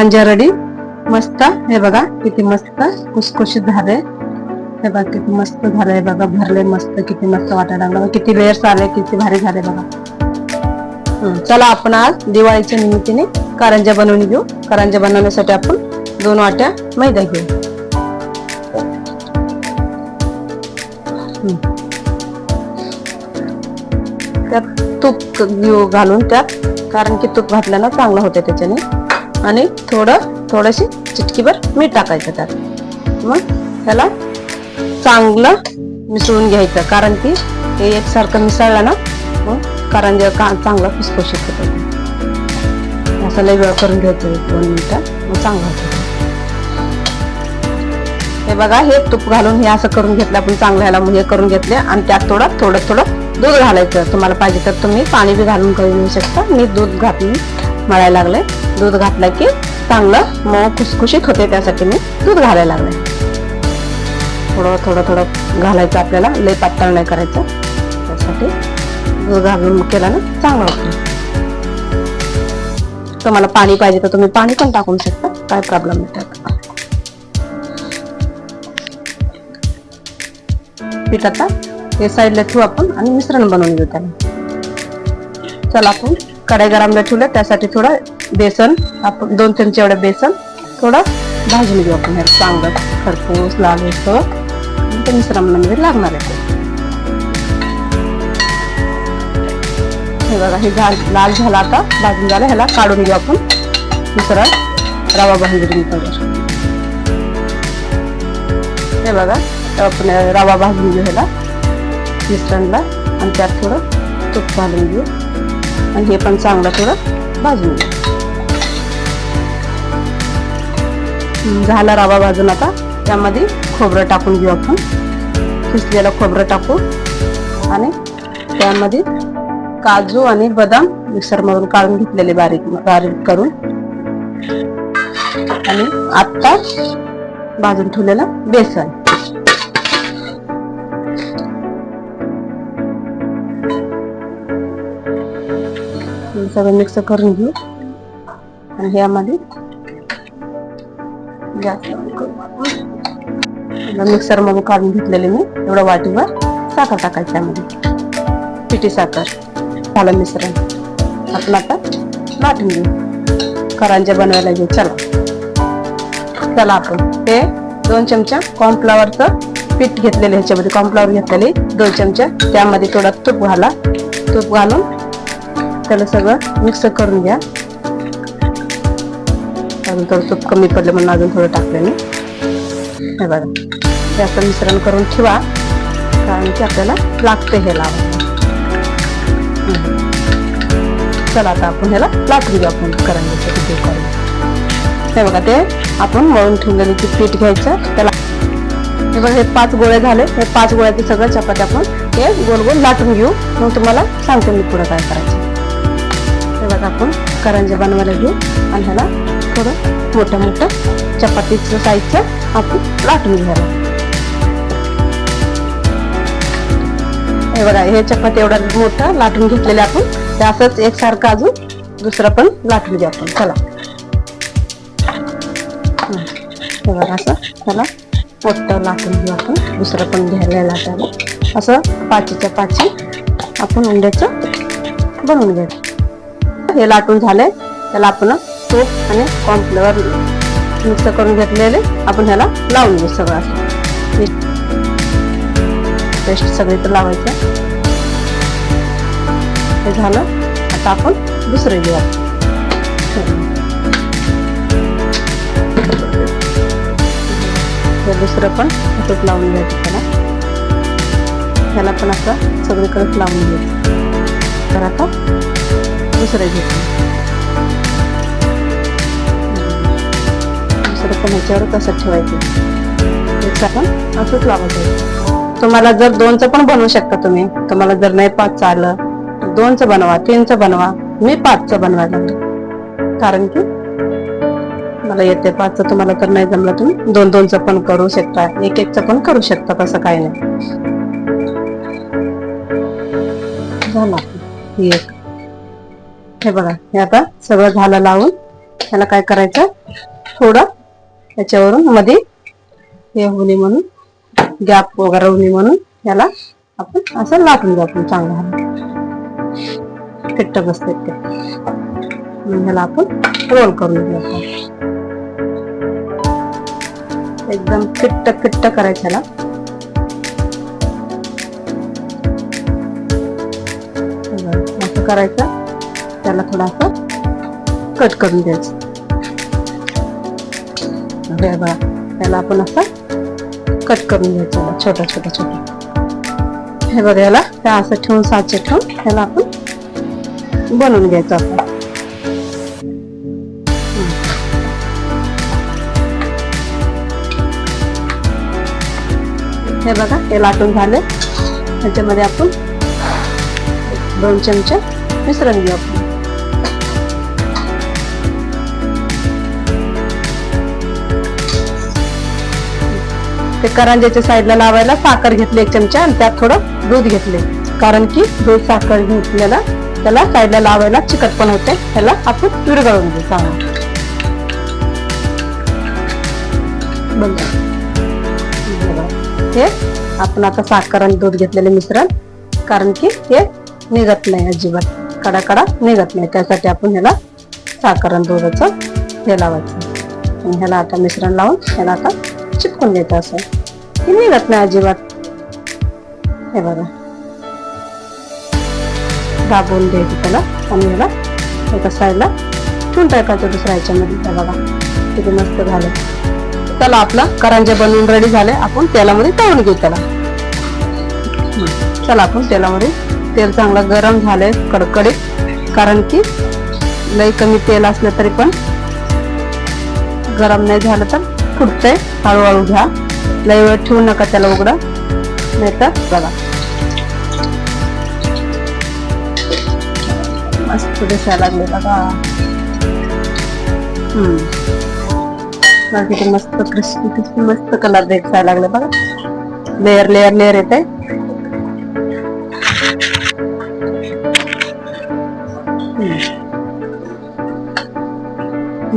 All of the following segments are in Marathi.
करंजा रेडी. मस्त. हे बघा किती मस्त खुसखुशीत झाले हे बघा किती मस्त झालंय. बघा भरले मस्त किती मस्त वाटायला लागलं. किती लेअर्स आले किती भारी झाले बघा. चला आपण आज दिवाळीच्या निमित्ताने करंजा बनवून घेऊ. करंजा बनवण्यासाठी आपण दोन वाट्या मैदा घेऊ. त्यात तूप घेऊ घालून त्यात कारण की तूप घातल्यानं चांगलं होतं त्याच्याने. आणि थोडं थोडीशी चिटकीभर मीठ टाकायचं त्यात. मग त्याला चांगलं मिसळून घ्यायचं कारण की हे एकसारखं मिसळलं ना मग करंजा का चांगलं खुसखुशीत होतं. असं लय वेळ करून घ्यायचं एक दोन मिनटं मग चांगलं होतं. हे बघा हे तूप घालून हे असं करून घेतलं आपण चांगलं ह्याला हे करून घेतले आणि त्यात थोडं थोडं थोडं दूध घालायचं. तुम्हाला पाहिजे तर तुम्ही पाणी बी घालून करून घेऊ शकता मी दूध घातून मळायला लागले दूध घातलं की चांगलं मऊ खुसखुशीत होते त्यासाठी मी दूध घालायला लागले थोडं थोडं थोडं घालायचं आपल्याला. लय पातळ नाही करायचं. त्यासाठी दूध घालून केलं ना चांगलं होतं. तुम्हाला पाणी पाहिजे तर तुम्ही पाणी पण टाकून शकता. काय प्रॉब्लेम नाही त्यात. पीठ आता हे साईडला ठेवू आपण आणि मिश्रण बनवून घेऊ त्याला. चला आपण कढाई गरमला ठेवलं त्यासाठी थोडं बेसन आपण दोन चमचे एवढं बेसन थोडं भाजून घेऊ आपण. ह्याला चांगलं खरपूस लाल होतं ते मिश्रणामध्ये लागणार आहे ते. हे बघा हे झा लाल झाला आता भाजून झालं ह्याला काढून घेऊ आपण. दुसरा रवा भाजून हे बघा आपण रवा भाजून घेऊ ह्याला मिश्रणला आणि त्यात थोडं तूप घालून घेऊ. आणि हे पण चांगलं थोडं भाजून घेऊ झाला रवा भाजून आता. त्यामध्ये खोबरं टाकून घेऊ आपण. खिसलेलं खोबरं टाकू. आणि त्यामध्ये काजू आणि बदाम मिक्सर मधून काढून घेतलेले बारीक बारीक करून. आणि आत्ता भाजून ठेवलेलं बेसन. सगळं मिक्स करून घेऊ. आणि ह्यामध्ये मिक्सर मधून काढून घेतलेले मी. एवढं वाटीवर साखर टाकायची त्यामध्ये. पिठी साखर. झालं मिश्रण. आपण आता लाटून घेऊ. करांजे बनवायला घेऊ. चला. चला आपण. हे दोन चमचा कॉर्नफ्लॉवरचं पीठ घेतलेलं ह्याच्यामध्ये कॉर्नफ्लॉवर घेतलेले दोन चमचा. त्यामध्ये थोडा तूप घाला. तूप घालून त्याला सगळं मिक्स करून घ्या. अजून थोडं तूप कमी पडलं म्हणून अजून थोडं टाकलं मी. हे बघा. हे असं मिश्रण करून ठेवा. कारण की आपल्याला लागते हे लावायला चला आता आपण ह्याला लाटून घेऊ आपण करंजीचं किती करून हे बघा ते आपण मळून ठेवलेलं ते पीठ घ्यायचं त्याला हे बघा हे पाच गोळे झाले. हे पाच गोळ्याचे सगळं चपाती आपण हे गोल गोल लाटून घेऊ. मग तुम्हाला सांगतो मी पुढं काय करायचं. हे बघा आपण करंजे बनवायला घेऊ आणि ह्याला थोडं मोठं मोठं चपातीचं साईजचं आपण लाटून घ्यायला हे बघा हे चपाती एवढा मोठं लाटून घेतलेलं आपण. ते असंच एकसारखं अजून दुसरं पण लाटून घ्या आपण. चला. हे बघा असं त्याला मोठं लाटून घेऊ आपण. दुसरं पण घ्यायला लाटायला असं पाचीच्या पाची आपण अंड्याचं बनवून घ्यायचं हे लाटून झाले त्याला आपण तूप आणि कॉर्नफ्लेवर मिक्स करून घेतलेले आपण ह्याला लावून घेऊ सगळं असं. पेस्ट सगळी तर लावायचं हे झालं. आता आपण दुसरं घेऊ हे दुसरं पण असंच लावून घ्यायचं त्याला. ह्याला पण असं सगळीकडे लावून घ्यायचं. तर आता दुसरं घेतो दुसरं पण ह्याच्यावर तसंच ठेवायचं. हेच आपण असंच लावायचं तुम्हाला जर दोनचं पण बनवू शकता तुम्ही तुम्हाला जर नाही पाच आलं तर दोनचं बनवा तीनचं बनवा मी पाचचं बनवायला लागले कारण की मला येते पाचचं तुम्हाला तर नाही जमलं तुम्ही दोन दोनचं पण करू शकता एक एकचं पण करू शकता तसं काही नाही. झालं. एक. हे बघा हे आता सगळं झालं लावून. त्याला काय करायचं? थोडं त्याच्यावरून मध्ये हे होऊ नये म्हणून गॅप वगैरे होऊ नये म्हणून याला आपण असं लाटून जातो चांगलं फिट्ट बसते ते. ह्याला आपण रोल करून घेऊ एकदम फिट्ट फिट्ट करायचं ह्याला. असं करायचं. त्याला थोडासा कट करून द्यायचं. हे बघा. त्याला आपण असं कट करून घ्यायचं छोटा छोटा छोटा. हे बघा याला त्या असं ठेवून साचे ठेवून त्याला आपण बनवून घ्यायचं आपण हे बघा हे लाटून झाले. त्याच्यामध्ये आपण दोन चमचे मिश्रण घेऊ. ते करंजाच्या साईडला लावायला साखर घेतली एक चमचा आणि त्यात थोडं दूध घेतले. कारण की दूध साखर घेतलेला त्याला साईडला लावायला चिकट पण होते. त्याला आपण विरघळून घेऊ. चांगलं हे आपण आता साखर आणि दूध घेतलेले मिश्रण. कारण की हे निघत नाही अजिबात. कडा कडा निघत नाही. त्यासाठी आपण ह्याला साखर आणि दुधाचं हे लावायचं. ह्याला आता मिश्रण लावून ह्याला आता चिपकून देत असं हे निघत नाही अजिबात. हे बघा. दाबून द्यायचं त्याला आणि याला एका साईडला ठेवून टाकायचं दुसऱ्या ह्याच्यामध्ये. त्या बघा किती मस्त झालं. त्याला आपला करंजा बनवून रेडी झाले. आपण तेलामध्ये तळून घेऊ त्याला. चला आपण तेलामध्ये तेल चांगलं गरम झालंय कडकडीत. कारण की लई कमी तेल असलं तरी पण गरम नाही झालं तर फुटतंय हळूहळू घ्या. लई वेळ ठेवू नका त्याला उघडं. नाहीतर बघा. मस्त दिसायला लागले बघा. हम्म. किती मस्त क्रिस्पी मस्त कलर दिसायला लागले बघा. लेअर लेअर लेअर येते.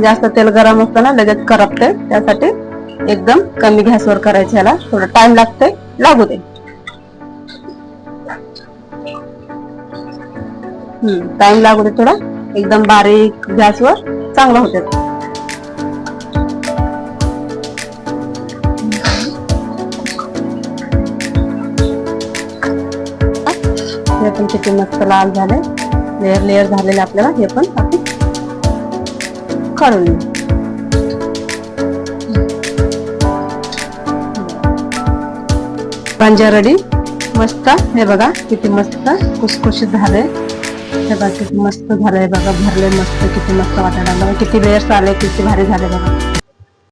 जास्त तेल गरम असतं ना लगेच करपते. त्यासाठी एकदम कमी गॅसवर करायचं ह्याला थोडं टाइम लागते लागू दे. टाइम लागू दे थोडा. एकदम बारीक गॅसवर चांगला होते. हे पण किती मस्त लाल झाले. लेअर लेअर झालेले आपल्याला. हे पण आपण काढून घेऊ पंजा रेडी मस्त. हे बघा किती मस्त कुसकुशीत झाले हे बघा किती मस्त झालंय बघा भरले मस्त किती मस्त वाटायला किती लेयर्स आले किती भारी झाले बघा.